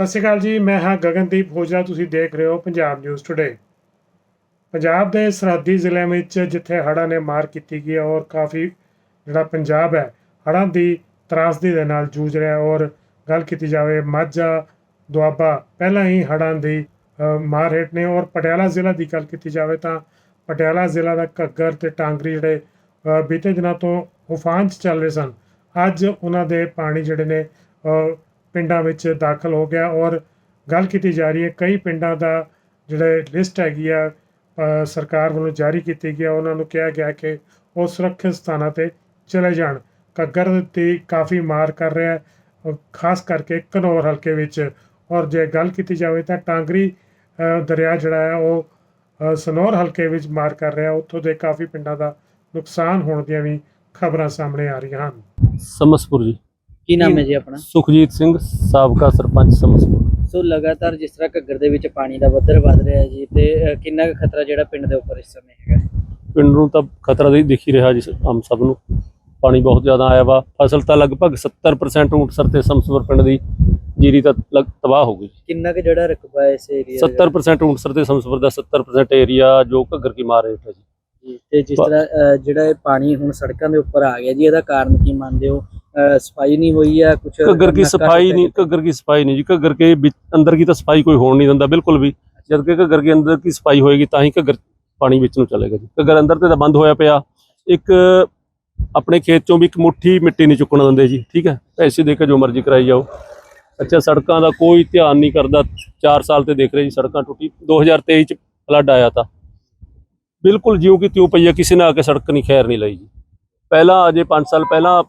ਸਤਿ ਸ਼੍ਰੀ ਅਕਾਲ ਜੀ, ਮੈਂ ਹਾਂ ਗਗਨਦੀਪ ਹੋਜਾ ਤੁਸੀਂ ਦੇਖ ਰਹੇ ਹੋ ਪੰਜਾਬ ਨਿਊਜ਼ ਟੁਡੇ ਪੰਜਾਬ ਦੇ ਸਰਹੱਦੀ ਜ਼ਿਲ੍ਹਿਆਂ ਵਿੱਚ ਜਿੱਥੇ ਹੜ੍ਹਾਂ ਨੇ ਮਾਰ ਕੀਤੀ ਗਈ ਹੈ ਔਰ ਕਾਫੀ ਜਿਹੜਾ ਪੰਜਾਬ ਹੈ, ਹੜ੍ਹਾਂ ਦੀ ਤਰਾਸਦੀ ਦੇ ਨਾਲ ਜੂਝ ਰਿਹਾ ਔਰ ਗੱਲ ਕੀਤੀ ਜਾਵੇ ਮਾਝਾ, ਦੁਆਬਾ, ਪਹਿਲਾਂ ਹੀ ਹੜ੍ਹਾਂ ਦੀ ਮਾਰ ਹੇਠ ਨੇ ਔਰ ਪਟਿਆਲਾ ਜ਼ਿਲ੍ਹਾ ਦੀ ਗੱਲ ਕੀਤੀ ਜਾਵੇ ਤਾਂ ਪਟਿਆਲਾ ਜ਼ਿਲ੍ਹਾ ਦਾ ਘੱਗਰ ਤੇ ਟਾਂਗਰੀ ਜਿਹੜੇ ਬੀਤੇ ਦਿਨਾਂ ਤੋਂ ਉਫਾਨ 'ਚ ਚੱਲ ਰਹੇ ਸਨ। ਅੱਜ ਉਹਨਾਂ ਦੇ ਪਾਣੀ ਜਿਹੜੇ ਨੇ ਪਿੰਡਾਂ ਵਿੱਚ ਦਾਖਲ ਹੋ ਗਿਆ ਔਰ ਗੱਲ ਕੀਤੀ ਜਾ ਰਹੀ ਹੈ, ਕਈ ਪਿੰਡਾਂ ਦਾ ਜਿਹੜੇ ਲਿਸਟ ਹੈਗੀ ਆ ਸਰਕਾਰ ਵੱਲੋਂ ਜਾਰੀ ਕੀਤੀ ਗਈ ਹੈ ਉਹਨਾਂ ਨੂੰ ਕਿਹਾ ਗਿਆ ਕਿ ਉਹ ਸੁਰੱਖਿਅਤ ਸਥਾਨਾਂ ਤੇ ਚਲੇ ਜਾਣ। ਘੱਗਰ ਤੇ ਕਾਫੀ ਮਾਰ ਕਰ ਰਿਹਾ ਹੈ, ਖਾਸ ਕਰਕੇ ਘਨੌਰ ਹਲਕੇ ਵਿੱਚ। ਔਰ ਜੇ ਗੱਲ ਕੀਤੀ ਜਾਵੇ ਤਾਂ ਟਾਂਗਰੀ ਦਰਿਆ ਜਿਹੜਾ ਹੈ, ਉਹ ਸਨੌਰ ਹਲਕੇ ਵਿੱਚ ਮਾਰ ਕਰ ਰਿਹਾ ਉੱਥੋਂ ਦੇ ਕਾਫੀ ਪਿੰਡਾਂ ਦਾ ਨੁਕਸਾਨ ਹੋਣ ਦੀਆਂ ਵੀ ਖਬਰਾਂ ਸਾਹਮਣੇ ਆ ਰਹੀਆਂ ਹਨ। ਸਮਸਪੁਰ ਜੀ। ਕੀ ਨਾਮ ਹੈ ਜੀ ਆਪਣਾ? ਸੁਖਜੀਤ ਸਿੰਘ ਸਾਬਕਾ ਸਰਪੰਚ ਸਮਸਪੁਰ। ਸੋ ਲਗਾਤਾਰ ਜਿਸ ਤਰ੍ਹਾਂ ਘੱਗਰ ਦੇ ਵਿੱਚ ਪਾਣੀ ਦਾ ਪੱਧਰ ਵੱਧ ਰਿਹਾ ਹੈ ਜੀ ਤੇ ਕਿੰਨਾ ਕੁ ਖਤਰਾ ਜਿਹੜਾ ਪਿੰਡ ਦੇ ਉੱਪਰ ਇਸ ਸਮੇਂ ਹੈਗਾ? ਪਿੰਡ ਨੂੰ ਤਾਂ ਖਤਰਾ ਦੇ ਦਿਖ ਹੀ ਰਿਹਾ ਜੀ ਆਮ ਸਭ ਨੂੰ। ਪਾਣੀ ਬਹੁਤ ਜ਼ਿਆਦਾ ਆਇਆ ਵਾ। ਫਸਲ ਤਾਂ ਲਗਭਗ 70% ਊਂਟਸਰ ਤੇ ਸਮਸਪੁਰ ਪਿੰਡ ਦੀ ਜੀਰੀ ਤਾਂ ਤਬਾਹ ਹੋ ਗਈ। ਕਿੰਨਾ ਕੁ ਜਿਹੜਾ ਰਕਬਾ ਹੈ ਇਸ ਏਰੀਆ 70% ਊਂਟਸਰ ਤੇ ਸਮਸਪੁਰ ਦਾ 70% ਏਰੀਆ ਜੋ ਘੱਗਰ ਕੀ ਮਾਰ ਹੈ ਜੀ। ਤੇ ਜਿਸ ਤਰ੍ਹਾਂ ਜਿਹੜਾ ਇਹ ਪਾਣੀ ਹੁਣ ਸੜਕਾਂ ਦੇ ਉੱਪਰ ਆ ਗਿਆ ਜੀ ਇਹਦਾ ਕਾਰਨ ਕੀ ਮੰਨਦੇ ਹੋ? ਸਫ਼ਾਈ ਨਹੀਂ ਹੋਈ ਹੈ ਕੁਝ ਘੱਗਰ ਕੀ ਸਫ਼ਾਈ ਨਹੀਂ ਘੱਗਰ ਕੀ ਸਫ਼ਾਈ ਨਹੀਂ ਜੀ ਘੱਗਰ ਕੇ ਅੰਦਰ ਕੀ ਤਾਂ ਸਫ਼ਾਈ ਕੋਈ ਹੋਣ ਨਹੀਂ ਦਿੰਦਾ ਬਿਲਕੁਲ ਵੀ। ਜਦ ਕਿ ਘੱਗਰ ਕੇ ਅੰਦਰ ਕੀ ਸਫ਼ਾਈ ਹੋਏਗੀ ਤਾਂ ਹੀ ਘੱਗਰ ਪਾਣੀ ਵਿੱਚ ਨੂੰ ਚਲੇਗਾ ਜੀ। ਘੱਗਰ ਅੰਦਰ ਤੇ ਤਾਂ ਬੰਦ ਹੋਇਆ ਪਿਆ। ਇੱਕ ਆਪਣੇ ਖੇਤ ਚੋਂ ਵੀ ਇੱਕ ਮੁੱਠੀ ਮਿੱਟੀ ਨਹੀਂ ਚੁੱਕਣ ਦਿੰਦੇ ਜੀ ਠੀਕ ਹੈ? ਪੈਸੇ ਦੇ ਕੇ ਜੋ ਮਰਜ਼ੀ ਕਰਾਈ ਜਾਓ। ਅੱਛਾ ਸੜਕਾਂ ਦਾ ਕੋਈ ਧਿਆਨ ਨਹੀਂ ਕਰਦਾ। 4 ਸਾਲ ਤੇ ਦੇਖ ਰਹੇ ਜੀ ਸੜਕਾਂ ਟੁੱਟੀ। 2023 ਚ ਫਲੱਡ ਆਇਆ ਤਾਂ। ਬਿਲਕੁਲ ਜਿਉਂ ਕਿ ਤਿਉਂ ਪਈ ਹੈ ਕਿਸੇ ਨੇ ਆ ਕੇ ਸੜਕ ਨਹੀਂ ਖੈਰ ਨਹੀਂ ਲਈ ਜੀ। ਪਹਿਲਾਂ ਅਜੇ 5 ਸਾਲ ਪਹਿਲਾਂ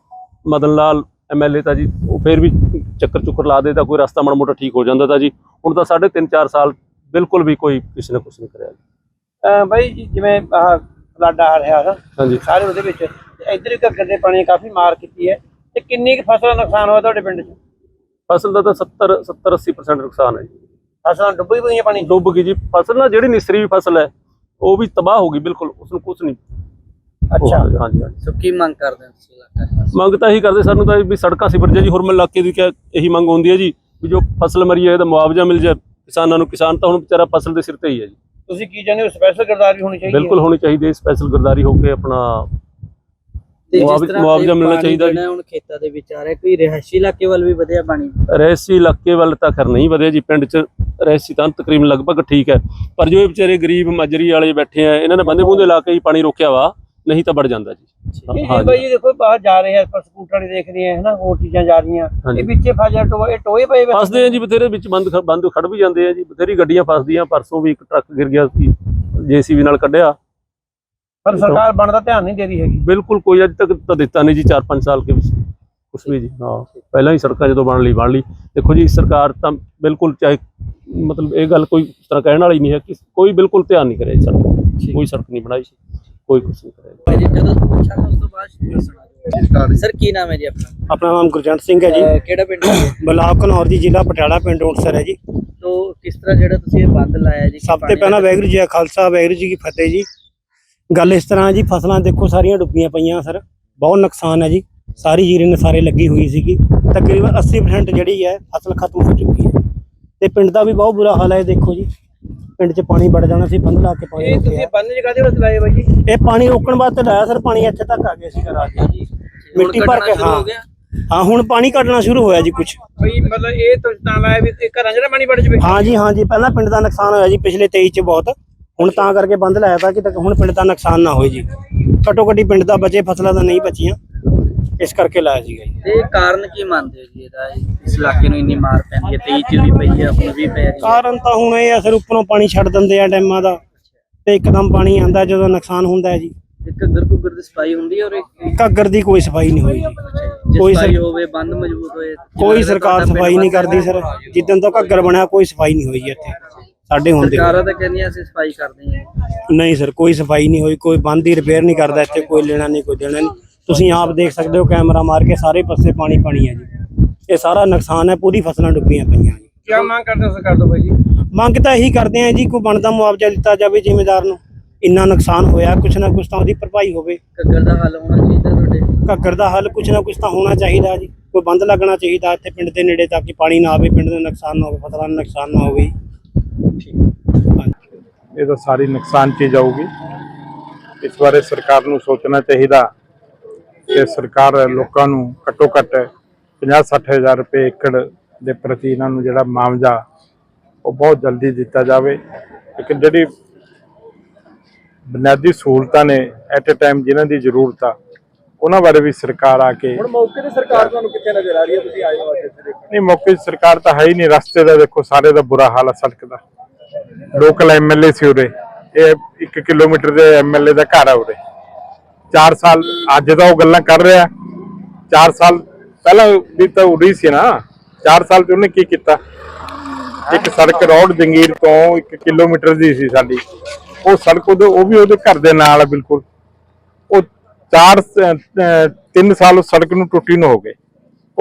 ਮਦਨ ਲਾਲ ਐਮਐਲਏ ਤਾਂ ਜੀ ਉਹ ਫਿਰ ਵੀ ਚੱਕਰ ਚੁੱਕਰ ਲਾ ਦੇ ਤਾਂ ਕੋਈ ਰਸਤਾ ਮਾੜਾ ਮੋਟਾ ਠੀਕ ਹੋ ਜਾਂਦਾ ਤਾਂ ਜੀ। ਹੁਣ ਤਾਂ ਸਾਢੇ ਤਿੰਨ 4 ਸਾਲ ਬਿਲਕੁਲ ਵੀ ਕੋਈ ਕਿਸੇ ਨੇ ਕੁਝ ਨਹੀਂ ਕਰਿਆ ਜੀ। ਬਾਈ ਜੀ ਜਿਵੇਂ ਆਹ ਫਲੱਡ ਆ ਰਿਹਾ ਹੈ ਹਾਂਜੀ। ਸਾਰੇ ਉਹਦੇ ਵਿੱਚ ਇੱਧਰ ਘੱਗਰ ਦੇ ਪਾਣੀ ਨੇ ਕਾਫੀ ਮਾਰ ਕੀਤੀ ਹੈ ਤੇ ਕਿੰਨੀ ਕੁ ਫਸਲ ਦਾ ਨੁਕਸਾਨ ਹੋਇਆ ਤੁਹਾਡੇ ਪਿੰਡ 'ਚ? ਫਸਲ ਦਾ ਤਾਂ 70 70 80% ਨੁਕਸਾਨ ਹੈ ਜੀ। ਫਸਲਾਂ ਡੁੱਬੀ ਪਈਆਂ ਪਾਣੀ? ਡੁੱਬ ਗਈ ਜੀ। ਫਸਲ ਨਾਲ ਜਿਹੜੀ ਨਿਸਰੀ ਫਸਲ ਹੈ ਉਹ ਵੀ ਤਬਾਹ ਹੋ ਗਈ ਬਿਲਕੁਲ ਉਸ ਨੂੰ ਕੁਝ ਨਹੀਂ ਅੱਛਾ। ਹਾਂਜੀ ਹਾਂਜੀ। ਸੋ ਕੀ ਮੰਗ ਕਰਦੇ ਹੋ ਤੁਸੀਂ ਇਲਾਕਾ ਨਿਵਾਸੀ? ਮੰਗ ਤਾਂ ਇਹੀ ਕਰਦੇ ਸਾਨੂੰ ਤਾਂ ਵੀ ਸੜਕਾਂ ਸਿਫਰ ਜੇ ਜੀ ਹੁਰਮਲ ਇਲਾਕੇ ਦੀ ਕਿਆ ਇਹੀ ਮੰਗ ਹੁੰਦੀ ਹੈ ਜੀ ਵੀ ਜੋ ਫਸਲ ਮਰੀ ਹੈ ਇਹਦਾ ਮੁਆਵਜ਼ਾ ਮਿਲ ਜਾਏ ਕਿਸਾਨਾਂ ਨੂੰ ਕਿਸਾਨ ਤਾਂ ਹੁਣ ਵਿਚਾਰਾ ਫਸਲ ਦੇ ਸਿਰ ਤੇ ਹੀ ਹੈ ਜੀ। ਤੁਸੀਂ ਕੀ ਚਾਹੁੰਦੇ ਹੋ ਸਪੈਸ਼ਲ ਗਰਦਾਰ ਵੀ ਹੋਣੀ ਚਾਹੀਦੀ ਹੈ? ਬਿਲਕੁਲ ਹੋਣੀ ਚਾਹੀਦੀ ਹੈ ਸਪੈਸ਼ਲ ਗਰਦਾਰੀ ਹੋ ਕੇ ਆਪਣਾ ਤੇ ਜਿਸ ਮੁਆਵਜ਼ਾ- ਤਰ੍ਹਾਂ ਮੁਆਵਜ਼ਾ ਇਹ ਮਿਲਣਾ ਪਾਣੀ ਚਾਹੀਦਾ ਜੀ। ਜਿਹੜਾ ਹੁਣ ਖੇਤਾਂ ਦੇ ਵਿੱਚ ਆ ਰਿਹਾ ਕੋਈ ਰਿਹਾਇਸ਼ੀ ਇਲਾਕੇ ਵੱਲ ਵੀ ਵਧਿਆ ਪਾਣੀ? ਰਹਿਸੀ ਇਲਾਕੇ ਵੱਲ ਤਾਂ ਖਰ ਨਹੀਂ ਵਧਿਆ ਜੀ ਪਿੰਡ 'ਚ ਰਹਿਸੀ ਤਾਂ ਤਕਰੀਬਨ ਲਗਭਗ ਠੀਕ ਹੈ ਪਰ ਜੋ ਇਹ ਵਿਚਾਰੇ ਗਰੀਬ ਮਾਜਰੀ ਵਾਲੇ ਬੈਠੇ ਆ ਇਹਨਾਂ ਨੇ ਬੰਦੇ ਬੂੰਦੇ ਲਾ ਕੇ ਹੀ ਪਾਣੀ ਰੋਕਿਆ ਵਾ ਨਹੀਂ ਤਾਂ ਵੜ ਜਾਂਦਾ ਜੀ। ਇਹ ਹਾਂ ਜੀ। ਬਾਈ ਜੀ ਦੇਖੋ ਬਾਹਰ ਜਾ ਰਹੇ ਆ ਪਰ ਸਕੂਟਰ ਵਾਲੇ ਦੇਖ ਰਹੇ ਆ ਹਨਾ ਹੋਰ ਚੀਜ਼ਾਂ ਜਾ ਰਹੀਆਂ। ਇਹ ਵਿੱਚੇ ਫਾਜਾ ਟੋਏ ਇਹ ਟੋਏ ਪਏ ਫਸਦੇ ਆ ਜੀ ਬਥੇਰੇ ਵਿੱਚ ਬੰਦ ਬੰਦ ਖੜ ਵੀ ਜਾਂਦੇ ਆ ਜੀ ਬਥੇਰੀ ਗੱਡੀਆਂ ਫਸਦੀਆਂ ਪਰਸੋਂ ਵੀ ਇੱਕ ਟਰੱਕ ਗਿਰ ਗਿਆ ਸੀ ਜੀਸੀਬੀ ਨਾਲ ਕੱਢਿਆ। ਪਰ ਸਰਕਾਰ ਬਣਦਾ ਧਿਆਨ ਨਹੀਂ ਦੇ ਰਹੀ ਹੈਗੀ। ਬਿਲਕੁਲ ਕੋਈ ਅੱਜ ਤੱਕ ਤਾਂ ਦਿੱਤਾ ਨਹੀਂ ਜੀ 4-5 ਸਾਲ ਕੇ ਵਿੱਚ ਕੁਛ ਵੀ ਜੀ ਹਾਂ। ਪਹਿਲਾਂ ਹੀ ਸੜਕਾਂ ਜਦੋਂ ਬਣ ਲਈ ਬਣ ਲਈ। ਦੇਖੋ ਜੀ ਸਰਕਾਰ ਤਾਂ ਬਿਲਕੁਲ ਚਾਹੇ ਮਤਲਬ ਇਹ ਗੱਲ ਕੋਈ ਇਸ ਤਰ੍ਹਾਂ ਕਹਿਣ ਵਾਲੀ ਨਹੀਂ ਹੈ ਕਿ ਕੋਈ ਬਿਲਕੁਲ ਧਿਆਨ ਨਹੀਂ ਕਰਿਆ ਜੀ ਸੜਕ। ਕੋਈ ਸੜਕ ਨਹੀਂ ਬਣਾਈ ਕੋਈ ਕੁਛ ਨਹੀਂ ਕਰਿਆ। ਭਾਈ ਜੀ ਜਦੋਂ ਪੁੱਛਾਂਗਾ ਉਸ ਤੋਂ ਬਾਅਦ ਦੱਸਣਾ ਸਰ ਕੀ ਨਾਮ ਹੈ ਜੀ ਆਪਣਾ? ਆਪਣਾ ਨਾਮ ਗੁਰਜੰਟ ਸਿੰਘ ਹੈ ਜੀ। ਕਿਹੜਾ ਪਿੰਡ ਹੈ? ਬਲਾਕ ਘਨੌਰ ਦੀ ਜ਼ਿਲ੍ਹਾ ਪਟਿਆਲਾ ਪਿੰਡ ਉਂਟਸਰ ਹੈ ਜੀ। ਤੋ ਕਿਸ ਤਰ੍ਹਾਂ ਜਿਹੜਾ ਤੁਸੀਂ ਇਹ ਬੰਦ ਲਾਇਆ ਜੀ ਸਭ ਤੋਂ ਪਹਿਲਾਂ ਵਾਹਿਗੁਰੂ ਜੀ ਖਾਲਸਾ ਵਾਹਿਗੁਰੂ ਜੀ ਕੀ ਫਤਿਹ ਜੀ। ਗੱਲ ਇਸ ਤਰ੍ਹਾਂ ਜੀ ਫਸਲਾਂ ਦੇਖੋ ਸਾਰੀਆਂ ਡੁੱਬੀਆਂ ਪਈਆਂ ਸਰ। ਬਹੁਤ ਨੁਕਸਾਨ ਹੈ ਜੀ। ਸਾਰੀ ਜੀਰੀ ਨਸਾਰੇ ਲੱਗੀ ਹੋਈ ਸੀਗੀ। ਤਕਰੀਬਨ 80% ਜਿਹੜੀ ਹੈ ਫਸਲ ਖਤਮ ਹੋ ਚੁੱਕੀ ਹੈ। ਤੇ ਪਿੰਡ ਦਾ ਵੀ ਬਹੁਤ ਬੁਰਾ ਹਾਲ ਹੈ ਦੇਖੋ ਜੀ। ਪਿੰਡ 'ਚ ਪਾਣੀ ਵੜ ਜਾਣਾ ਸੀ ਬੰਦ ਲਾ ਕੇ ਪਾਣੀ ਇਹ ਰੋਕਿਆ ਤੁਸੀਂ ਬੰਨ ਜਗ੍ਹਾ ਦੇ ਵਾਸਤੇ ਲਾਏ ਬਾਈ ਜੀ? ਇਹ ਪਾਣੀ ਰੋਕਣ ਵਾਸਤੇ ਲਾਇਆ ਸਰ ਪਾਣੀ ਇੱਥੇ ਤੱਕ ਆ ਗਿਆ ਸੀ ਨੂੰ ਜੀ ਮਿੱਟੀ ਭਰ ਕੇ ਹੋ ਹਾਂ। ਹੁਣ ਪਾਣੀ ਘਟਣਾ ਸ਼ੁਰੂ ਹੋਇਆ ਜੀ ਕੁਝ ਬਈ ਮਤਲਬ ਇਹ ਤੁਸੀਂ ਤਾਂ ਲਾਇਆ ਵੀ ਇਹ ਘਰਾਂ ਜਿਹੜਾ ਪਾਣੀ ਵੜ ਜਵੇ। ਹਾਂ ਜੀ ਹਾਂ ਜੀ ਪਹਿਲਾਂ ਪਿੰਡ ਦਾ ਨੁਕਸਾਨ ਹੋਇਆ ਜੀ ਪਿਛਲੇ 23 ਚ ਬਹੁਤ। ਹੁਣ ਤਾਂ ਕਰਕੇ ਬੰਦ ਲਾਇਆ ਤਾਂ ਕਿ ਤੱਕ ਹੁਣ ਪਿੰਡ ਦਾ ਨੁਕਸਾਨ ਨਾ ਹੋਏ ਜੀ। ਘੱਟੋ ਘੱਟੀ ਪਿੰਡ ਦਾ ਬਚੇ ਫਸਲਾਂ ਦਾ ਨਹੀਂ ਬਚੀਆਂ। ਇਸ ਕਰਕੇ ਲਾਇਆ ਸੀਗਾ ਜੀ। ਤੇ ਇਹ ਕਾਰਨ ਕੀ ਮੰਨਦੇ ਹੋ ਜੀ ਇਹਦਾ? ਇਸ ਇਲਾਕੇ ਨੂੰ ਇੰਨੀ ਮਾਰ ਪੈਂਦੀ ਹੈ 23 ਚ ਵੀ ਪਈ ਹੈ ਹੁਣ ਵੀ ਪੈ ਰਹੀ ਹੈ। ਕਾਰਨ ਤਾਂ ਹੁਣ ਇਹ ਅਸਰ ਉੱਪਰੋਂ ਪਾਣੀ ਛੱਡ ਦਿੰਦੇ ਆ ਡੈਮਾਂ ਦਾ ਤੇ ਇੱਕਦਮ ਪਾਣੀ ਆਂਦਾ ਜਦੋਂ ਨੁਕਸਾਨ ਹੁੰਦਾ ਹੈ ਜੀ। ਇੱਕ ਘੱਗਰ ਘੁੱਗਰ ਦੀ ਸਫ਼ਾਈ ਹੁੰਦੀ ਹੈ ਔਰ ਇੱਕ ਘੱਗਰ ਦੀ ਕੋਈ ਸਫ਼ਾਈ ਨਹੀਂ ਹੋਈ ਜੀ। ਜੇ ਕੋਈ ਸਫ਼ਾਈ ਹੋਵੇ ਬੰਦ ਮਜ਼ਬੂਤ ਹੋਏ ਕੋਈ ਸਰਕਾਰ ਸਫ਼ਾਈ ਨਹੀਂ ਕਰਦੀ ਸਰ। ਜਿੱਦਣ ਤੋਂ ਘੱਗਰ ਬਣਿਆ ਕੋਈ ਸਫ਼ਾਈ ਨਹੀਂ ਹੋਈ ਜੀ ਇੱਥੇ। ਸਾਡੇ ਹੁੰਦੇ ਸਰਕਾਰਾਂ ਤਾਂ ਕਹਿੰਦੀਆਂ ਅਸੀਂ ਸਫ਼ਾਈ ਕਰਦੇ ਹਾਂ। ਨਹੀਂ ਸਰ ਕੋਈ ਸਫ਼ਾਈ ਨਹੀਂ ਹੋਈ ਕੋਈ ਬੰਦ ਦੀ ਰਿਪੇਅਰ ਨਹੀਂ ਕਰਦਾ ਇੱਥੇ ਕੋਈ ਲੈਣਾ ਨਹੀਂ ਕੋਈ ਦੇਣਾ ਨਹੀਂ। ਤੁਸੀਂ ਆਪ ਦੇਖ ਸਕਦੇ ਹੋ ਕੈਮਰਾ ਮਾਰ ਕੇ ਸਾਰੇ ਪਾਸੇ ਪਾਣੀ ਪਾਣੀ ਹੈ ਜੀ। ਇਹ ਸਾਰਾ ਨੁਕਸਾਨ ਹੈ ਪੂਰੀ ਫਸਲਾਂ ਡੁੱਬੀਆਂ ਪਈਆਂ ਜੀ। ਕੀ ਮੰਗ ਕਰਦੇ ਹੋ ਸਰਕਾਰ ਤੋਂ ਬਾਈ ਜੀ। ਮੰਗ ਤਾਂ ਇਹੀ ਕਰਦੇ ਆ ਜੀ ਕੋਈ ਬਣਦਾ ਮੁਆਵਜ਼ਾ ਦਿੱਤਾ ਜਾਵੇ ਜ਼ਿਮੀਂਦਾਰ ਨੂੰ। ਇੰਨਾ ਨੁਕਸਾਨ ਹੋਇਆ ਕੁਛ ਨਾ ਕੁਛ ਤਾਂ ਉਹਦੀ ਭਰਪਾਈ ਹੋਵੇ। ਘੱਗਰ ਦਾ ਹੱਲ ਹੋਣਾ ਚਾਹੀਦਾ ਤੁਹਾਡੇ? ਘੱਗਰ ਦਾ ਹੱਲ ਕੁਛ ਨਾ ਕੁਛ ਤਾਂ ਹੋਣਾ ਚਾਹੀਦਾ ਜੀ। ਕੋਈ ਬੰਦ ਲੱਗਣਾ ਚਾਹੀਦਾ ਇੱਥੇ ਪਿੰਡ ਦੇ ਨੇੜੇ ਤਾਂ ਕਿ ਪਾਣੀ ਨਾ ਆਵੇ ਪਿੰਡ ਦਾ ਨੁਕਸਾਨ ਨਾ ਹੋਵੇ ਫਸਲਾਂ ਦਾ ਨੁਕਸਾਨ ਨਾ ਹੋਵੇ। ਇਹ ਤਾਂ ਸਾਰੀ ਨੁਕਸਾਨ 'ਚ ਹੀ ਜਾਊਗੀ। ਇਸ ਬਾਰੇ ਸਰਕਾਰ ਨੂੰ ਸੋਚਣਾ ਚਾਹੀਦਾ। ਕਿ ਸਰਕਾਰ ਲੋਕਾਂ ਨੂੰ ਘੱਟੋ ਘੱਟ 50-60 ਹਜ਼ਾਰ ਰੁਪਏ ਏਕੜ ਦੇ ਪ੍ਰਤੀ ਇਹਨਾਂ ਨੂੰ ਜਿਹੜਾ ਮੁਆਵਜ਼ਾ ਉਹ ਬਹੁਤ ਜਲਦੀ ਦਿੱਤਾ ਜਾਵੇ। ਲੇਕਿਨ ਜਿਹੜੀ ਬੁਨਿਆਦੀ ਸਹੂਲਤਾਂ ਨੇ ਐਟ ਅ ਟਾਈਮ ਜਿਨ੍ਹਾਂ ਦੀ ਜ਼ਰੂਰਤ ਆ ਉਹਨਾਂ ਬਾਰੇ ਵੀ ਸਰਕਾਰ ਆ ਕੇ ਹੁਣ ਮੌਕੇ ਤੇ ਸਰਕਾਰ ਤੁਹਾਨੂੰ ਕਿੱਥੇ ਨਜ਼ਰ ਆ ਰਹੀ ਹੈ? ਤੁਸੀਂ ਆਏ ਹੋ ਅੱਜ ਇੱਥੇ ਦੇਖਣ। ਨਹੀਂ ਮੌਕੇ 'ਚ ਸਰਕਾਰ ਤਾਂ ਹੈ ਹੀ ਨਹੀਂ। ਰਸਤੇ ਦਾ ਦੇਖੋ ਸਾਰੇ ਦਾ ਬੁਰਾ ਹਾਲ ਆ ਸੜਕ ਦਾ। ਲੋਕਲ ਐਮਐਲਏ ਸੀ ਉਰੇ। ਇਹ 1 ਕਿਲੋਮੀਟਰ ਦੇ ਐਮਐਲਏ ਦਾ ਘਰ ਆ ਉਰੇ। 4 ਸਾਲ, ਅੱਜ ਤਾਂ ਉਹ ਗੱਲਾਂ ਕਰ ਰਿਹਾ। 4 ਸਾਲ, ਪਹਿਲਾਂ ਵੀ ਤਾਂ ਉਰੇ ਸੀ ਨਾ। 4 ਸਾਲ ਤੇ ਉਹਨੇ ਕੀ ਕੀਤਾ? ਇੱਕ ਸੜਕ ਰੋਡ ਜੰਗੀਰ ਤੋਂ 1 ਕਿਲੋਮੀਟਰ ਦੀ ਸੀ ਸਾਡੀ। ਉਹ ਸੜਕ ਉਹਦੇ, ਉਹ ਵੀ ਉਹਦੇ ਘਰ ਦੇ ਨਾਲ ਬਿਲਕੁਲ। ਉਹ 4 3 ਸਾਲ ਉਸ ਸੜਕ ਨੂੰ ਟੁੱਟੀ ਨੂੰ ਹੋ ਗਏ।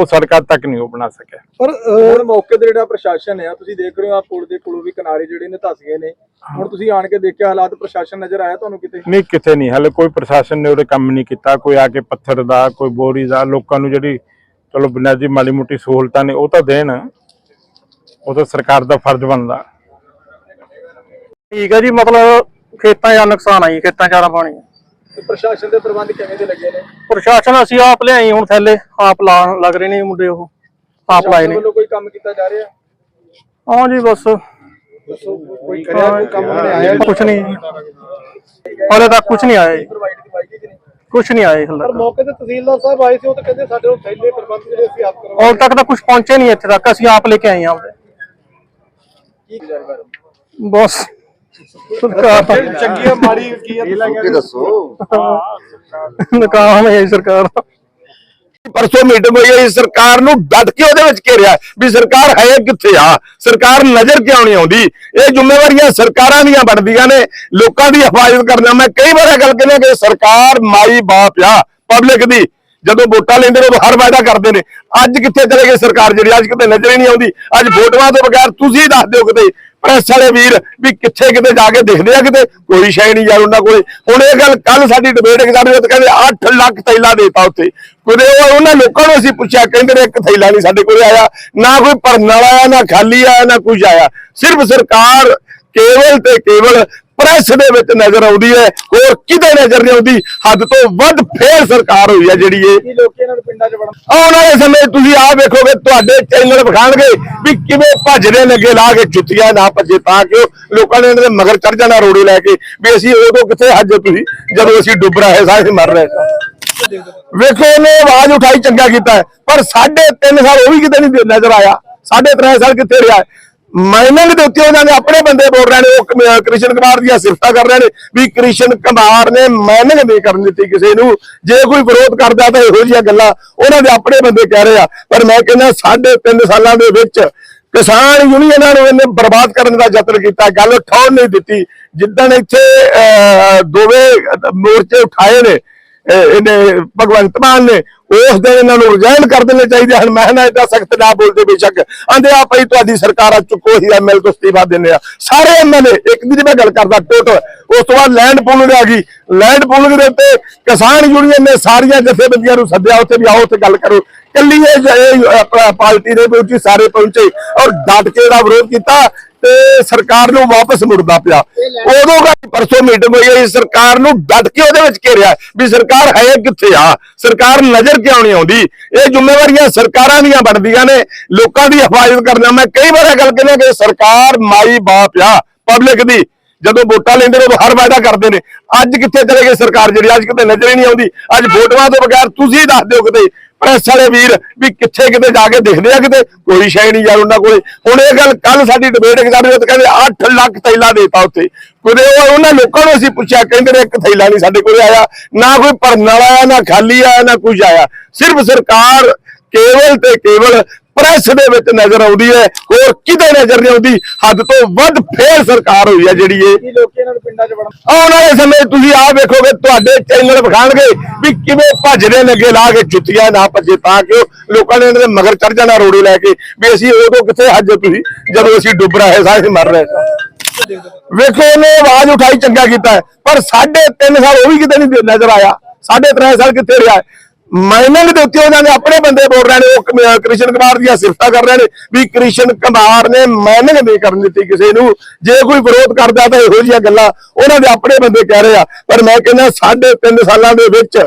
ਉਹ ਸੜਕਾਂ ਤੱਕ ਨਹੀਂ ਉਹ ਬਣਾ ਸਕਿਆ। ਪਰ ਹੁਣ ਮੌਕੇ ਤੇ ਜਿਹੜਾ ਪ੍ਰਸ਼ਾਸਨ ਹੈ ਤੁਸੀਂ ਦੇਖ ਰਹੇ ਹੋ ਆ ਪੁਲ ਦੇ ਕੋਲੋਂ ਵੀ ਕਿਨਾਰੇ ਜਿਹੜੇ ਨੇ ਧਸ ਗਏ ਨੇ। ਹੁਣ ਤੁਸੀਂ ਆਣ ਕੇ ਦੇਖਿਆ ਹਾਲਾਤ ਪ੍ਰਸ਼ਾਸਨ ਨਜ਼ਰ ਆਇਆ ਤੁਹਾਨੂੰ ਕਿਤੇ? ਨਹੀਂ ਕਿਤੇ ਨਹੀਂ। ਹਲੇ ਕੋਈ ਪ੍ਰਸ਼ਾਸਨ ਨੇ ਉਹਦੇ ਕੰਮ ਨਹੀਂ ਕੀਤਾ। ਕੋਈ ਆ ਕੇ ਪੱਥਰ ਦਾ ਕੋਈ ਬੋਰੀ ਦਾ ਲੋਕਾਂ ਨੂੰ ਜਿਹੜੀ ਚਲੋ ਬੁਨਿਆਦੀ ਮਾੜੀ ਮੋਟੀ ਸਹੂਲਤਾਂ ਨੇ ਉਹ ਤਾਂ ਦੇਣ। ਉਹ ਤਾਂ ਸਰਕਾਰ ਦਾ ਫਰਜ਼ ਬਣਦਾ। ਠੀਕ ਹੈ ਜੀ ਮਤਲਬ ਖੇਤਾਂ 'ਚ ਨੁਕਸਾਨ ਆਈ ਖੇਤਾਂ 'ਚ ਪਾਣੀ। ਤੇ ਪ੍ਰਸ਼ਾਸਨ ਦੇ ਪ੍ਰਬੰਧ ਕਿਵੇਂ ਦੇ ਲੱਗੇ ਨੇ? ਪ੍ਰਸ਼ਾਸਨ ਅਸੀਂ ਆਪ ਲਿਆਈ ਹੁਣ ਥੱਲੇ ਆਪ ਲੱਗ ਰਹੇ ਨੇ ਮੁੰਡੇ ਉਹ ਆਪ ਲਾਏ ਨੇ। ਵੱਲੋਂ ਕੋਈ ਕੰਮ ਕੀਤਾ ਜਾ ਰਿਹਾ? ਹਾਂ ਜੀ ਬਸ। ਕੋਈ ਕਰਿਆ ਕੋਈ ਕੰਮ ਨਹੀਂ ਆਇਆ ਕੁਛ ਨਹੀਂ ਹਾਲੇ ਤੱਕ ਕੁਛ ਨਹੀਂ ਆਇਆ ਜੀ। ਪ੍ਰੋਵਾਈਡ ਕਰਵਾਈ ਗਈ ਕਿ ਨਹੀਂ? ਕੁਛ ਨਹੀਂ ਆਇਆ ਹਾਲੇ ਪਰ ਮੌਕੇ ਤੇ ਤਹਿਸੀਲਦਾਰ ਸਾਹਿਬ ਆਏ ਸੀ ਉਹ ਤਾਂ ਕਹਿੰਦੇ ਸਾਡੇ ਕੋਲ ਥੈਲੇ ਪ੍ਰਬੰਧ ਜਿਹੜੇ ਅਸੀਂ ਆਪ ਕਰਵਾ ਹਾਲੇ ਤੱਕ ਤਾਂ ਕੁਛ ਪਹੁੰਚੇ ਨਹੀਂ ਇੱਥੇ ਤੱਕ ਅਸੀਂ ਆਪ ਲੈ ਕੇ ਆਏ ਹਾਂ ਆਪਦੇ। ਕੀ ਜਾਣਕਾਰੀ ਬਸ। ਸਰਕਾਰ। ਚੰਗੀ ਆ ਮਾੜੀ ਕੀ ਆ? ਨਕਾਮ ਹੈ ਜੀ ਸਰਕਾਰ। ਦਾ ਪਰਸੋਂ ਮੀਟਿੰਗ ਹੋਈ ਹੈ ਇਸ ਸਰਕਾਰ ਨੂੰ ਡਟ ਕੇ ਉਹਦੇ ਵਿੱਚ ਘੇਰਿਆ ਵੀ ਸਰਕਾਰ ਹੈ ਕਿੱਥੇ ਆ? ਸਰਕਾਰ ਨਜ਼ਰ ਕਿਉਂ ਨਹੀਂ ਆਉਂਦੀ? ਇਹ ਜ਼ਿੰਮੇਵਾਰੀਆਂ ਸਰਕਾਰਾਂ ਦੀਆਂ ਬਣਦੀਆਂ ਨੇ ਲੋਕਾਂ ਦੀ ਹਿਫਾਜ਼ਤ ਕਰਨਾ। ਮੈਂ ਕਈ ਵਾਰ ਇਹ ਗੱਲ ਕਹਿੰਦਾ ਕਿ ਸਰਕਾਰ ਮਾਈ ਬਾਪ ਆ ਪਬਲਿਕ ਦੀ। ਜਦੋਂ ਵੋਟਾਂ ਲੈਂਦੇ ਨੇ, ਉਦੋਂ ਹਰ ਵਾਅਦਾ ਕਰਦੇ ਨੇ। ਅੱਜ ਕਿੱਥੇ ਚਲੇ ਗਏ ਸਰਕਾਰ ਜਿਹੜੀ? ਅੱਜ ਕਿਤੇ ਨਜ਼ਰ ਹੀ ਨਹੀਂ ਆਉਂਦੀ। ਅੱਜ ਫੋਟੋਆਂ ਤੋਂ ਬਗੈਰ ਤੁਸੀਂ ਦੱਸ ਦਿਓ ਕਿਤੇ, ਪ੍ਰੈਸ ਵਾਲੇ ਵੀਰ, ਵੀ ਕਿੱਥੇ ਕਿਤੇ ਜਾ ਕੇ ਦੇਖਦੇ ਆ ਕਿਤੇ? ਕੋਈ ਸ਼ੈ ਨਹੀਂ ਯਾਰ ਉਹਨਾਂ ਕੋਲੇ। ਹੁਣ ਇਹ ਗੱਲ ਕੱਲ ਸਾਡੀ ਡਿਬੇਟ ਇੱਕ ਸਾਡੇ ਕਹਿੰਦੇ 8 ਲੱਖ ਥੈਲਾ ਦੇਤਾ ਉੱਥੇ। ਕਿਤੇ ਉਹ ਉਹਨਾਂ ਲੋਕਾਂ ਨੂੰ ਅਸੀਂ ਪੁੱਛਿਆ, ਕਹਿੰਦੇ ਨੇ ਇੱਕ ਥੈਲਾ ਨਹੀਂ ਸਾਡੇ ਕੋਲੇ ਆਇਆ। ਨਾ ਕੋਈ ਭਰਨ ਵਾਲਾ ਆਇਆ, ਨਾ ਖਾਲੀ ਆਇਆ, ਨਾ ਕੁਝ ਆਇਆ। ਸਿਰਫ ਸਰਕਾਰ ਕੇਵਲ ਤੇ ਕੇਵਲ ਪ੍ਰੈਸ ਦੇ ਵਿੱਚ ਨਜ਼ਰ ਆਉਂਦੀ ਹੈ। ਹੋਰ ਕਿਤੇ ਨਜ਼ਰ ਨਹੀਂ ਆਉਂਦੀ। ਹੱਦ ਤੋਂ ਵੱਧ ਫੇਰ ਸਰਕਾਰ ਹੋਈ ਹੈ ਜਿਹੜੀ ਇਹ। ਕੀ ਲੋਕ ਇਹਨਾਂ ਨੂੰ ਪਿੰਡਾਂ 'ਚ ਵੜਨ ਆਉਣ ਵਾਲੇ ਸਮੇਂ ਤੁਸੀਂ ਆਹ ਵੇਖੋਗੇ ਤੁਹਾਡੇ ਚੈਨਲ ਵਿਖਾਣਗੇ ਵੀ ਕਿਵੇਂ ਭੱਜਦੇ ਨੇਗੇ ਲਾ ਕੇ ਜੁੱਤੀਆਂ ਨਾ ਭੱਜੇ ਤਾਂ ਕਿ ਲੋਕਾਂ ਨੇ ਇਹਨਾਂ ਦੇ ਮਗਰ ਚੜ ਜਾਣਾ ਰੋੜੇ ਲੈ ਕੇ ਵੀ ਅਸੀਂ ਉਦੋਂ ਕਿੱਥੇ ਹੱਜ ਤੁਸੀਂ? ਜਦੋਂ ਅਸੀਂ ਡੁੱਬ ਰਹੇ ਸਾਰੇ ਮਰ ਰਹੇ ਸਾਂ। ਵੇਖੋ ਉਹਨੇ ਆਵਾਜ਼ ਉਠਾਈ ਚੰਗਾ ਕੀਤਾ। ਪਰ ਸਾਢੇ 3 ਸਾਲ ਉਹ ਵੀ ਕਿਤੇ ਨਹੀਂ ਨਜ਼ਰ ਆਇਆ। ਸਾਢੇ 3 ਸਾਲ ਕਿੱਥੇ ਰਿਹਾ? ਮਾਈਨਿੰਗ ਦੇ ਉੱਤੇ ਉਹਨਾਂ ਨੇ ਆਪਣੇ ਬੰਦੇ ਬੋਲ ਰਹੇ ਨੇ ਉਹ ਕ੍ਰਿਸ਼ਨ ਕੁਮਾਰ ਦੀਆਂ ਸਿਫਤਾਂ ਕਰ ਰਹੇ ਨੇ ਵੀ ਕ੍ਰਿਸ਼ਨ ਕੁਮਾਰ ਨੇ ਮਾਈਨਿੰਗ ਨਹੀਂ ਕਰਨ ਦਿੱਤੀ ਕਿਸੇ ਨੂੰ। ਜੇ ਕੋਈ ਵਿਰੋਧ ਕਰਦਾ ਤਾਂ ਇਹੋ ਜਿਹੀਆਂ ਗੱਲਾਂ ਉਹਨਾਂ ਦੇ ਆਪਣੇ ਬੰਦੇ ਕਹਿ ਰਹੇ ਆ। ਪਰ ਮੈਂ ਕਹਿੰਦਾ ਸਾਢੇ 3 ਸਾਲਾਂ ਦੇ ਵਿੱਚ ਕਿਸਾਨ ਯੂਨੀਅਨਾਂ ਨੂੰ ਇਹਨੇ ਬਰਬਾਦ ਕਰਨ ਦਾ ਯਤਨ ਕੀਤਾ ਗੱਲ ਠੌਣ ਨਹੀਂ ਦਿੱਤੀ। ਜਿੱਦਣ ਇੱਥੇ ਅਹ, ਦੋਵੇਂ ਮੋਰਚੇ ਉਠਾਏ ਨੇ ਇਹਨੇ ਭਗਵੰਤ ਮਾਨ ਨੇ ਉਸ ਦਿਨ ਇਹਨਾਂ ਨੂੰ ਰਿਜ਼ਾਈਨ ਕਰ ਦੇਣੇ ਚਾਹੀਦੇ ਹਨ। ਮੈਂ ਨਾ ਏਦਾਂ ਸਖਤ ਨਾ ਬੋਲਦੇ ਬੇਸ਼ੱਕ। ਆਂਦੇ ਆ ਭਈ ਤੁਹਾਡੀ ਸਰਕਾਰ ਆ, ਚੁੱਕੋ ਹੀ ਐਮਐਲ ਤੋਂ ਅਸਤੀਫਾ ਦਿੰਦੇ ਆ। ਸਾਰੇ ਐਮਐਲਏ ਇੱਕ ਦੀ ਮੈਂ ਗੱਲ ਕਰਦਾ ਟੋਟਲ ਉਸ ਤੋਂ ਬਾਅਦ ਲੈਂਡ ਪੂਲਿੰਗ ਆ ਗਈ। ਲੈਂਡ ਪੂਲਿੰਗ ਦੇ ਉੱਤੇ ਕਿਸਾਨ ਯੂਨੀਅਨ ਨੇ ਸਾਰੀਆਂ ਜਥੇਬੰਦੀਆਂ ਨੂੰ ਸੱਦਿਆ, ਉੱਥੇ ਵੀ ਆਓ, ਉੱਥੇ ਗੱਲ ਕਰੋ। ਕੱਲੀ ਇਹ ਪਾਰਟੀ ਦੇ ਵਿੱਚ ਹੀ ਸਾਰੇ ਪਹੁੰਚੇ ਔਰ ਡਟ ਕੇ ਦਾ ਵਿਰੋਧ ਕੀਤਾ। ਤੇ ਸਰਕਾਰ ਨੂੰ ਵਾਪਸ ਮੁੜਦਾ ਪਿਆ। ਉਦੋਂ ਦਾ ਪਰਸੋਂ ਮੀਟਿੰਗ ਹੋਈ ਹੈ ਸਰਕਾਰ ਨੂੰ ਡਟ ਕੇ ਉਹਦੇ ਵਿੱਚ ਘੇਰਿਆ ਵੀ ਸਰਕਾਰ ਹੈ ਕਿੱਥੇ ਆ? ਸਰਕਾਰ ਨਜ਼ਰ ਕਿਉਂ ਨਹੀਂ ਆਉਂਦੀ? ਇਹ ਜ਼ਿੰਮੇਵਾਰੀਆਂ ਸਰਕਾਰਾਂ ਦੀਆਂ ਬਣਦੀਆਂ ਨੇ। ਲੋਕਾਂ ਦੀ ਹਿਫਾਜ਼ਤ ਕਰਨਾ। ਮੈਂ ਕਈ ਵਾਰ ਗੱਲ ਕਹਿੰਦਾ ਕਿ ਸਰਕਾਰ ਮਾਈ ਬਾਪ ਆ ਪਬਲਿਕ ਦੀ। ਜਦੋਂ ਵੋਟਾਂ ਲੈਂਦੇ ਨੇ ਉਦੋਂ ਹਰ ਵਾਅਦਾ ਕਰਦੇ ਨੇ। ਅੱਜ ਕਿੱਥੇ ਚਲੇ ਗਏ ਸਰਕਾਰ ਜਿਹੜੀ? ਅੱਜ ਕਿਤੇ ਨਜ਼ਰ ਹੀ ਨਹੀਂ ਆਉਂਦੀ। ਅੱਜ ਫੋਟੋਆਂ ਤੋਂ ਬਗੈਰ ਤੁਸੀਂ ਦੱਸ ਦਿਓ ਕਿਤੇ। ਪ੍ਰੈਸ ਵਾਲੇ ਵੀਰ ਵੀ ਕਿੱਥੇ ਕਿਤੇ ਜਾ ਕੇ ਦਿਖਦੇ ਆ ਕਿਤੇ? ਕੋਈ ਸ਼ੈ ਨਹੀਂ ਯਾਰ ਉਹਨਾਂ ਕੋਲੇ। ਹੁਣ ਇਹ ਗੱਲ ਕੱਲ ਸਾਡੀ ਡਿਬੇਟ ਇੱਕ ਸਾਡੇ ਕਹਿੰਦੇ 8 ਲੱਖ ਥੈਲਾ ਦੇਤਾ ਉੱਥੇ। ਕਿਤੇ ਉਹ ਉਹਨਾਂ ਲੋਕਾਂ ਨੂੰ ਅਸੀਂ ਪੁੱਛਿਆ, ਕਹਿੰਦੇ ਨੇ ਇੱਕ ਥੈਲਾ ਨਹੀਂ ਸਾਡੇ ਕੋਲੇ ਆਇਆ। ਨਾ ਕੋਈ ਭਰਨ ਵਾਲਾ ਆਇਆ, ਨਾ ਖਾਲੀ ਆਇਆ, ਨਾ ਕੁਝ ਆਇਆ। ਸਿਰਫ ਸਰਕਾਰ ਕੇਵਲ ਤੇ ਕੇਵਲ ਪ੍ਰੈਸ ਦੇ ਵਿੱਚ ਨਜ਼ਰ ਆਉਂਦੀ ਹੈ। ਹੋਰ ਕਿਤੇ ਨਜ਼ਰ ਨਹੀਂ ਆਉਂਦੀ। ਹੱਦ ਤੋਂ ਵੱਧ ਫੇਰ ਸਰਕਾਰ ਹੋਈ ਹੈ ਜਿਹੜੀ ਇਹ। ਲੋਕ ਇਹਨਾਂ ਨੂੰ ਪਿੰਡਾਂ 'ਚ ਵੜਨ ਆਉਣ ਵਾਲੇ ਸਮੇਂ 'ਚ ਤੁਸੀਂ ਆਹ ਵੇਖੋਗੇ ਤੁਹਾਡੇ ਚੈਨਲ ਵਿਖਾਣਗੇ ਵੀ ਕਿਵੇਂ ਭੱਜਦੇ ਨੇਗੇ ਲਾ ਕੇ ਜੁੱਤੀਆਂ ਨਾ ਭੱਜੇ ਤਾਂ ਕਿ ਲੋਕਾਂ ਨੇ ਇਹਨਾਂ ਦੇ ਮਗਰ ਚੜ ਜਾਣਾ ਰੋੜੇ ਲੈ ਕੇ ਵੀ ਅਸੀਂ ਉਦੋਂ ਕਿੱਥੇ ਹੱਜ ਤੁਸੀਂ ਜਦੋਂ ਅਸੀਂ ਡੁੱਬ ਰਹੇ ਸਾਰੇ ਮਰ ਰਹੇ ਸਾਂ। ਵੇਖੋ ਉਹਨੇ ਆਵਾਜ਼ ਉਠਾਈ ਚੰਗਾ ਕੀਤਾ ਪਰ ਸਾਢੇ 3 ਸਾਲ ਉਹ ਵੀ ਕਿਤੇ ਨਹੀਂ ਨਜ਼ਰ ਆਇਆ। ਸਾਢੇ 3 ਸਾਲ ਕਿੱਥੇ ਰਿਹਾ ਮਾਈਨਿੰਗ ਦੇ ਉੱਤੇ ਉਹਨਾਂ ਨੇ ਆਪਣੇ ਬੰਦੇ ਬੋਲ ਰਹੇ ਨੇ ਉਹ ਕ੍ਰਿਸ਼ਨ ਕੁਮਾਰ ਦੀਆਂ ਸਿਫਤਾਂ ਕਰ ਰਹੇ ਨੇ ਵੀ ਕ੍ਰਿਸ਼ਨ ਕੁਮਾਰ ਨੇ ਮਾਈਨਿੰਗ ਨਹੀਂ ਕਰਨ ਦਿੱਤੀ ਕਿਸੇ ਨੂੰ। ਜੇ ਕੋਈ ਵਿਰੋਧ ਕਰਦਾ ਤਾਂ ਇਹੋ ਜਿਹੀਆਂ ਗੱਲਾਂ ਉਹਨਾਂ ਦੇ ਆਪਣੇ ਬੰਦੇ ਕਹਿ ਰਹੇ ਆ। ਪਰ ਮੈਂ ਕਹਿੰਦਾ ਸਾਢੇ ਤਿੰਨ ਸਾਲਾਂ ਦੇ ਵਿੱਚ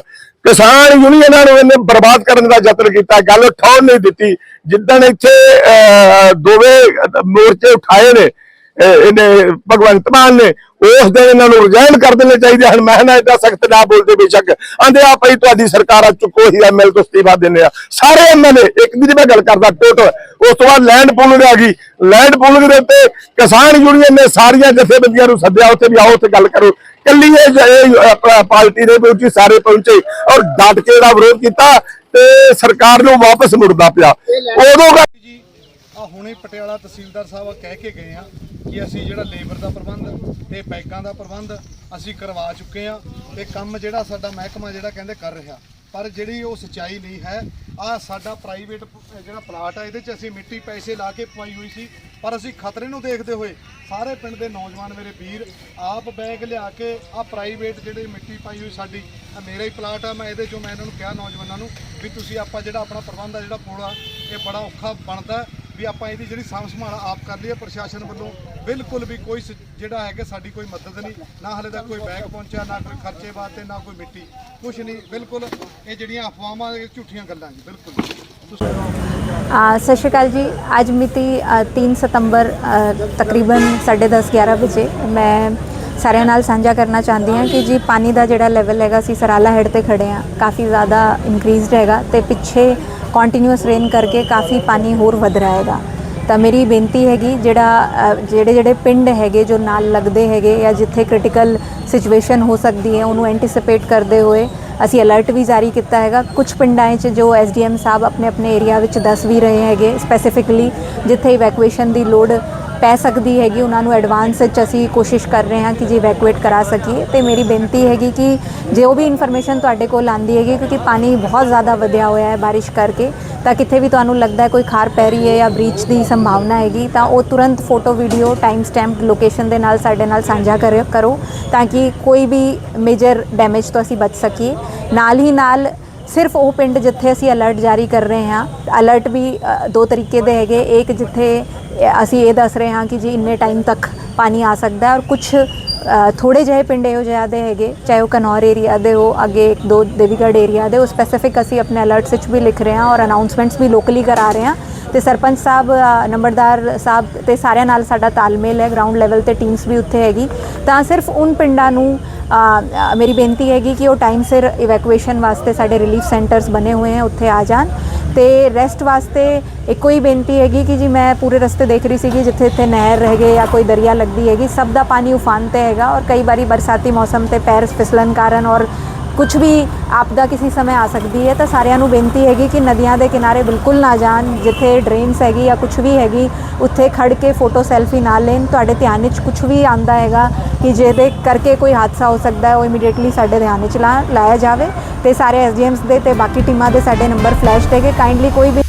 ਕਿਸਾਨ ਯੂਨੀਅਨਾਂ ਨੂੰ ਇਹਨੇ ਬਰਬਾਦ ਕਰਨ ਦਾ ਯਤਨ ਕੀਤਾ ਗੱਲ ਠਾਉਣ ਨਹੀਂ ਦਿੱਤੀ। ਜਿੱਦਣ ਇੱਥੇ ਅਹ, ਦੋਵੇਂ ਮੋਰਚੇ ਉਠਾਏ ਨੇ ਇਹਨੇ ਭਗਵੰਤ ਮਾਨ ਨੇ ਉਸ ਦਿਨ ਇਹਨਾਂ ਨੂੰ ਰਿਜ਼ਾਈਨ ਕਰ ਦੇਣੇ ਚਾਹੀਦੇ ਹਨ। ਮੈਂ ਨਾ ਇਦਾਂ ਸਖਤ ਨਾ ਬੋਲਦੇ ਬੇਸ਼ੱਕ। ਆਂਦੇ ਆ ਭਈ ਤੁਹਾਡੀ ਸਰਕਾਰ ਆ ਚੁੱਕੋ ਹੀ ਐਮਐਲ ਤੋਂ ਅਸਤੀਫਾ ਦਿੰਦੇ ਆ। ਸਾਰੇ ਐਮਐਲਏ ਇੱਕ ਦੀ ਮੈਂ ਗੱਲ ਕਰਦਾ ਟੋਟਲ ਉਸ ਤੋਂ ਬਾਅਦ ਲੈਂਡ ਪੂਲਿੰਗ ਆ ਗਈ। ਲੈਂਡ ਪੂਲਿੰਗ ਦੇ ਉੱਤੇ ਕਿਸਾਨ ਯੂਨੀਅਨ ਨੇ ਸਾਰੀਆਂ ਜਥੇਬੰਦੀਆਂ ਨੂੰ ਸੱਦਿਆ। ਉੱਥੇ ਵੀ ਆਓ ਉੱਥੇ ਗੱਲ ਕਰੋ। ਕੱਲੀ ਇਹ ਪਾਰਟੀ ਦੇ ਵਿੱਚ ਸਾਰੇ ਪਹੁੰਚੇ ਔਰ ਡਟ ਕੇ ਦਾ ਵਿਰੋਧ ਕੀਤਾ ਤੇ ਸਰਕਾਰ ਨੂੰ ਵਾਪਸ ਮੁੜਦਾ ਪਿਆ। ਉਦੋਂ ਜੀ ਆ ਹੁਣੇ ਪਟਿਆਲਾ ਤਹਿਸੀਲਦਾਰ ਸਾਹਿਬ ਕਹਿ ਕੇ ਗਏ ਆ। ਕਿ ਅਸੀਂ ਜਿਹੜਾ ਲੇਬਰ ਦਾ ਪ੍ਰਬੰਧ ਤੇ ਬੈਂਕਾਂ ਦਾ ਪ੍ਰਬੰਧ ਅਸੀਂ ਕਰਵਾ ਚੁੱਕੇ ਆ ਤੇ ਕੰਮ ਜਿਹੜਾ ਸਾਡਾ ਮਹਿਕਮਾ ਜਿਹੜਾ ਕਹਿੰਦੇ ਕਰ ਰਿਹਾ। ਪਰ ਜਿਹੜੀ ਉਹ ਸਚਾਈ ਨਹੀਂ ਹੈ ਆ ਸਾਡਾ ਪ੍ਰਾਈਵੇਟ ਜਿਹੜਾ ਪਲਾਟ ਆ, ਇਹਦੇ 'ਚ ਅਸੀਂ ਮਿੱਟੀ ਪੈਸੇ ਲਾ ਕੇ ਪਵਾਈ ਹੋਈ ਸੀ, ਪਰ ਅਸੀਂ ਖਤਰੇ ਨੂੰ ਦੇਖਦੇ ਹੋਏ ਸਾਰੇ ਪਿੰਡ ਦੇ ਨੌਜਵਾਨ ਮੇਰੇ ਵੀਰ, ਆਪ ਬੈਗ ਲਿਆ ਕੇ ਆ ਪ੍ਰਾਈਵੇਟ ਜਿਹੜੇ ਮਿੱਟੀ ਪਾਈ ਹੋਈ ਸਾਡੀ ਆ ਮੇਰਾ ਹੀ ਪਲਾਟ ਆ, ਮੈਂ ਇਹਦੇ 'ਚੋਂ ਮੈਂ ਇਹਨਾਂ ਨੂੰ ਕਿਹਾ ਨੌਜਵਾਨਾਂ ਨੂੰ ਵੀ ਤੁਸੀਂ ਆਪਾਂ ਜਿਹੜਾ ਆਪਣਾ ਪ੍ਰਬੰਧ ਆ, ਜਿਹੜਾ ਪੁਲ ਇਹ ਬੜਾ ਔਖਾ ਬਣਦਾ ਵੀ ਆਪਾਂ ਇਹਦੀ ਜਿਹੜੀ ਸਾਂਭ ਸੰਭਾਲ ਆਪ ਕਰ ਲਈਏ ਪ੍ਰਸ਼ਾਸਨ ਵੱਲੋਂ ਬਿਲਕੁਲ ਵੀ ਕੋਈ ਜਿਹੜਾ ਹੈਗਾ ਸਾਡੀ ਕੋਈ ਮਦਦ ਨਹੀਂ ਨਾ ਹਲੇ ਤੱਕ ਕੋਈ ਬੈਗ ਪਹੁੰਚਿਆ ਨਾ ਕੋਈ ਖਰਚੇ ਵਾਸਤੇ ਨਾ ਕੋਈ ਮਿੱਟੀ ਕੁਝ ਨਹੀਂ ਬਿਲਕੁਲ ਇਹ ਜਿਹੜੀਆਂ ਅਫਵਾਹਾਂ ਝੂਠੀਆਂ ਗੱਲਾਂ ਜੀ ਬਿਲਕੁਲ। ਸਤਿ ਸ਼੍ਰੀ ਅਕਾਲ ਜੀ। ਅੱਜ ਮਿਤੀ ਅ, 3 ਸਤੰਬਰ ਅ, ਤਕਰੀਬਨ 10:30 11 ਵਜੇ ਮੈਂ ਸਾਰਿਆਂ ਨਾਲ ਸਾਂਝਾ ਕਰਨਾ ਚਾਹੁੰਦੀ ਹਾਂ ਕਿ ਜੀ ਪਾਣੀ ਦਾ ਜਿਹੜਾ ਲੈਵਲ ਹੈਗਾ ਅਸੀਂ ਸਰਾਲਾ ਹੈਡ ਤੇ ਖੜੇ ਹਾਂ। ਕਾਫੀ ਜ਼ਿਆਦਾ ਇਨਕਰੀਜ਼ਡ ਹੈਗਾ ਤੇ ਪਿੱਛੇ ਕੰਟੀਨਿਊਸ ਰੇਨ ਕਰਕੇ ਕਾਫੀ ਪਾਣੀ ਹੋਰ ਵਧ ਰਿਹਾ ਹੈਗਾ। ਤਾਂ ਮੇਰੀ ਬੇਨਤੀ ਹੈਗੀ, ਜਿਹੜਾ ਜਿਹੜੇ ਜਿਹੜੇ ਪਿੰਡ ਹੈਗੇ ਜੋ ਨਾਲ ਲੱਗਦੇ ਹੈਗੇ ਜਾਂ ਜਿੱਥੇ ਕ੍ਰਿਟੀਕਲ ਸਿਚੁਏਸ਼ਨ ਹੋ ਸਕਦੀ ਹੈ, ਉਹਨੂੰ ਐਂਟੀਸਪੇਟ ਕਰਦੇ ਹੋਏ ਅਸੀਂ ਅਲਰਟ ਵੀ ਜਾਰੀ ਕੀਤਾ ਹੈਗਾ। ਕੁਝ ਪਿੰਡਾਂ 'ਚ ਜੋ ਐਸਡੀਐਮ ਸਾਹਿਬ ਆਪਣੇ ਆਪਣੇ ਏਰੀਆ ਵਿੱਚ ਦੱਸ ਵੀ ਰਹੇ ਹੈਗੇ ਸਪੈਸੀਫਿਕਲੀ ਜਿੱਥੇ ਇਵੈਕੂਏਸ਼ਨ ਦੀ ਲੋੜ ਪੈ ਸਕਦੀ ਹੈਗੀ, ਉਹਨਾਂ ਨੂੰ ਐਡਵਾਂਸ ਵਿੱਚ ਅਸੀਂ ਕੋਸ਼ਿਸ਼ ਕਰ ਰਹੇ ਹਾਂ ਕਿ ਜੀ ਇਵੈਕੂਏਟ ਕਰਾ ਸਕੀਏ। ਤੇ ਮੇਰੀ ਬੇਨਤੀ ਹੈਗੀ ਕਿ ਜੇ ਉਹ ਵੀ ਇਨਫੋਰਮੇਸ਼ਨ ਤੁਹਾਡੇ ਕੋਲ ਆਂਦੀ ਹੈਗੀ, ਕਿਉਂਕਿ ਪਾਣੀ ਬਹੁਤ ਜ਼ਿਆਦਾ ਵਧਿਆ ਹੋਇਆ ਹੈ ਬਾਰਿਸ਼ ਕਰਕੇ, ਤਾਂ ਕਿਤੇ ਵੀ ਤੁਹਾਨੂੰ ਲੱਗਦਾ ਹੈ ਕੋਈ ਖਾਰ ਪੈ ਰਹੀ ਹੈ ਜਾਂ ਬ੍ਰੀਚ ਦੀ ਸੰਭਾਵਨਾ ਹੈਗੀ, ਤਾਂ ਉਹ ਤੁਰੰਤ photo video time stamp location ਦੇ ਨਾਲ ਸਾਡੇ ਨਾਲ ਸਾਂਝਾ ਕਰਿਓ ਕਰੋ, ਤਾਂ ਕਿ ਕੋਈ ਵੀ ਮੇਜਰ ਡੈਮੇਜ ਤੋਂ ਅਸੀਂ ਬਚ ਸਕੀਏ। ਨਾਲ ਹੀ ਨਾਲ ਸਿਰਫ ਉਹ ਪਿੰਡ ਜਿੱਥੇ ਅਸੀਂ ਅਲਰਟ ਜਾਰੀ ਕਰ ਰਹੇ ਹਾਂ ਅਲਰਟ ਵੀ ਦੋ ਤਰੀਕੇ ਦੇ ਹੈਗੇ। ਇੱਕ ਜਿੱਥੇ ਅਸੀਂ ਇਹ ਦੱਸ ਰਹੇ ਹਾਂ ਕਿ ਜੀ ਇੰਨੇ ਟਾਈਮ ਤੱਕ ਪਾਣੀ ਆ ਸਕਦਾ ਹੈ ਔਰ ਕੁਝ ਥੋੜੇ ਜਿਹੇ ਪਿੰਡ ਇਹੋ ਜਿਹੇ ਦੇ ਹੈਗੇ, ਚਾਹੇ ਉਹ ਕਨੌਰ ਏਰੀਆ ਦੇ ਹੋ, ਅੱਗੇ ਇੱਕ ਦੋ ਦੇਵੀਗੜ੍ਹ ਏਰੀਆ ਦੇ ਉਹ ਸਪੈਸੀਫਿਕ ਅਸੀਂ ਆਪਣੇ ਅਲਰਟਸ ਵਿੱਚ ਵੀ ਲਿਖ ਰਹੇ ਹਾਂ ਔਰ ਅਨਾਉਂਸਮੈਂਟਸ ਵੀ ਲੋਕਲੀ ਕਰਾ ਰਹੇ ਹਾਂ। ਤੇ ਸਰਪੰਚ ਸਾਹਿਬ ਨੰਬਰਦਾਰ ਸਾਹਿਬ ਤੇ ਸਾਰਿਆਂ ਨਾਲ ਸਾਡਾ ਤਾਲਮੇਲ ਹੈ ਗਰਾਊਂਡ ਲੈਵਲ ਤੇ ਟੀਮਸ ਵੀ ਉੱਥੇ ਹੈਗੀ। ਤਾਂ ਸਿਰਫ ਉਨ ਪਿੰਡਾਂ ਨੂੰ ਮੇਰੀ ਬੇਨਤੀ ਹੈਗੀ ਕਿ ਉਹ ਟਾਈਮ ਸਿਰ ਇਵੈਕੂਏਸ਼ਨ ਵਾਸਤੇ ਸਾਡੇ ਰਿਲੀਫ ਸੈਂਟਰਸ ਬਣੇ ਹੋਏ ਹਨ ਉੱਥੇ ਆ ਜਾਣ। ਤੇ ਰੈਸਟ ਵਾਸਤੇ ਇੱਕੋ ਹੀ ਬੇਨਤੀ ਹੈਗੀ ਕਿ ਜੀ ਮੈਂ ਪੂਰੇ ਰਸਤੇ ਦੇਖ ਰਹੀ ਸੀਗੀ ਜਿੱਥੇ ਇੱਥੇ ਨਹਿਰ ਹੈਗੇ ਜਾਂ ਕੋਈ ਦਰਿਆ ਲੱਗਦੀ ਹੈਗੀ, ਸਭ ਦਾ ਪਾਣੀ ਉਫਾਨ ਤੇ ਹੈਗਾ ਔਰ ਕਈ ਵਾਰੀ ਬਰਸਾਤੀ ਮੌਸਮ ਤੇ ਪੈਰ ਫਿਸਲਣ ਕਾਰਨ ਔਰ ਕੁਝ ਵੀ ਆਪਦਾ ਕਿਸੇ ਸਮੇਂ ਆ ਸਕਦੀ ਹੈ, ਤਾਂ ਸਾਰਿਆਂ ਨੂੰ ਬੇਨਤੀ ਹੈਗੀ ਕਿ ਨਦੀਆਂ ਦੇ ਕਿਨਾਰੇ ਬਿਲਕੁਲ ਨਾ ਜਾਣ, ਜਿੱਥੇ ਡਰੇਨਸ ਹੈਗੀ ਜਾਂ ਕੁਝ ਵੀ ਹੈਗੀ, ਉੱਥੇ ਖੜ ਕੇ ਫੋਟੋ ਸੈਲਫੀ ਨਾ ਲੈਣ। ਤੁਹਾਡੇ ਧਿਆਨ ਵਿੱਚ ਕੁਝ ਵੀ ਆਂਦਾ ਹੈਗਾ ਕਿ ਜਿਹਦੇ ਕਰਕੇ ਕੋਈ ਹਾਦਸਾ ਹੋ ਸਕਦਾ ਹੈ, ਉਹ ਇਮੀਡੀਏਟਲੀ ਸਾਡੇ ਧਿਆਨ ਵਿੱਚ ਲਾ, ਲਾਇਆ ਜਾਵੇ। ਤੇ ਸਾਰੇ ਐਸਡੀਐਮਸ ਦੇ ਤੇ ਬਾਕੀ ਟੀਮਾਂ ਦੇ ਸਾਡੇ ਨੰਬਰ ਫਲੈਸ਼ ਤੇ ਕਿ ਕਾਈਂਡਲੀ ਕੋਈ ਵੀ